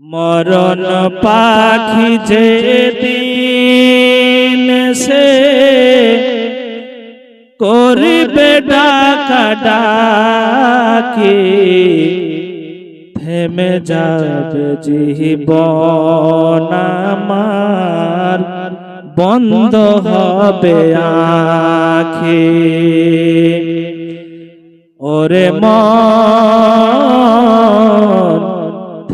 মরণ পাখি যে দিন সে করবে ডাকা ডাকি, থেমে যাবে জীবন আমার, বন্ধ হবে আখি। ওরে মন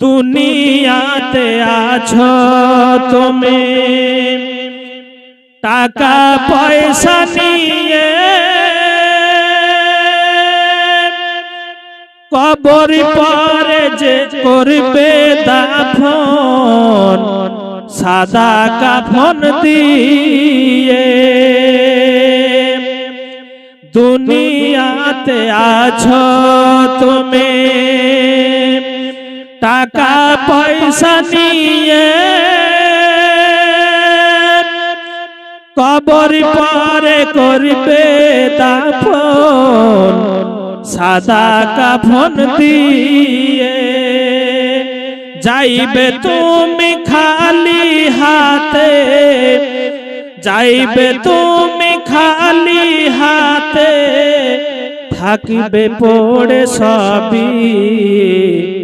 দুনিয়াতে আছো তুমি। টাকা পয়সা নিয়ে কবর পরে যে করবে দাফন, সাদা কাফন দিয়ে। দুনিয়াতে আছো তুমি। টাকা পয়সা নিয়ে কবর পরে করবে দাফন, সাদা কাফন দিয়ে। যাইবে তুমি খালি হাতে, যাইবে তুমি খালি হাতে, থাকিবে পড়ে সবই।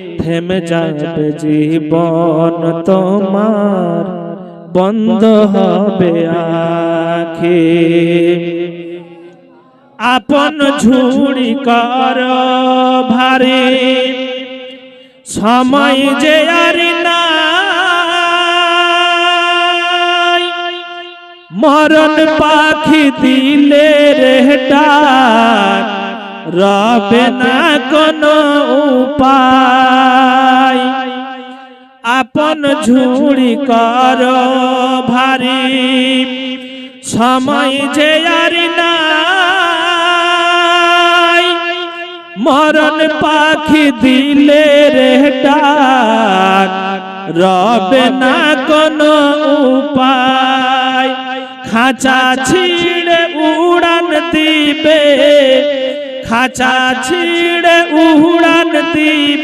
থেমে যাবে জীবন তোমার বন্ধ হবে আখি। আপন ঝুড়ি কর ভারে। সময় যে আর মরণ পাখি দিলে রে রবে না কোনো উপায়। আপন ঝুড়ি কর ভারী। সময় যে আর নাই। মরণ পাখি দিলে রে ডাক। রবে না কোনো উপায়। খাঁচা ছিঁড়ে উড়ান দিবে। খাঁচা ছিঁড়ে উড়ান দিবে।